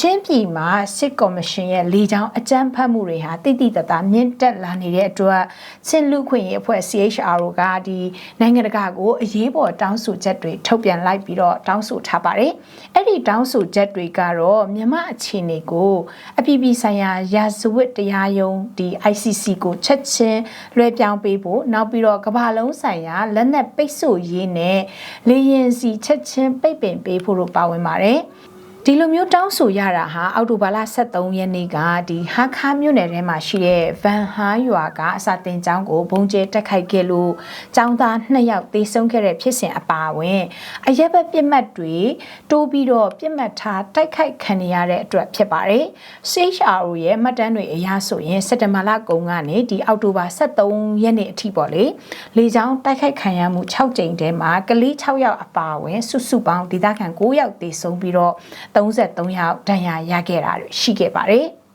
ချင်းပြည်မှာစစ်ကော်မရှင်ရဲ့လေကြောင်းအကြမ်းဖက်မှုတွေဟာတိတိတသားမြင့်တက်လာနေတဲ့အတွက်ချင်းလူခွင့်ရေးအဖွဲ့ CHRO ကဒီနိုင်ငံတကာကိုအရေးပေါ်တောင်းဆိုချက်တွေထုတ်ပြန်လိုက်ပြီးတော့တောင်းဆိုထားပါတယ်။အဲ့ဒီတောင်းဆိုချက်တွေကတော့မြန်မာအခြေအနေကိုအပြည်ပြည်ဆိုင်ရာရာဇဝတ်တရားရုံးဒီ ICC ကိုချက်ချင်းလွှဲပြောင်းပေးဖို့နောက်ပြီးတော့ကမ္ဘာလုံးဆိုင်ရာလက်နက်ပိတ်ဆို့ရေးနဲ့လေရင်စီချက်ချင်းပိတ်ပင်ပေးဖို့တို့ပါဝင်ပါတယ်။ ဒီလိုမျိုးတောင်းဆိုရတာဟာအောက်တိုဘာလ23ရက်နေ့ကဒီဟာခါမြို့နယ်ထဲမှာရှိတဲ့ဗန်ဟာရွာကအစာတင်ကျောင်းကိုဘုံကျဲတက်ခိုက်ခဲ့လို့ကျောင်းသား2ယောက်သေဆုံးခဲ့တဲ့ဖြစ်စဉ်အပါအဝင်အရက်ဘက်ပြစ်မှတ်တွေတိုးပြီးတော့ပြစ်မှတ်ထားတိုက်ခိုက်ခံရတဲ့အတွက်ဖြစ်ပါတယ်။ CHRO ရဲ့မှတ်တမ်းတွေအရဆိုရင်စက်တဘာလကုန်ကနေဒီအောက်တိုဘာ23ရက်နေ့အထိပေါ့လေလေကြောင်းတိုက်ခိုက်ခံရမှု6ကြိမ်တဲမှာကလေး6ယောက်အပါအဝင်စုစုပေါင်းဒေသခံ9ယောက်သေဆုံးပြီးတော့33ယောက်ဒဏ်ရာရခဲ့တာတွေရှိခဲ့ပါတယ်။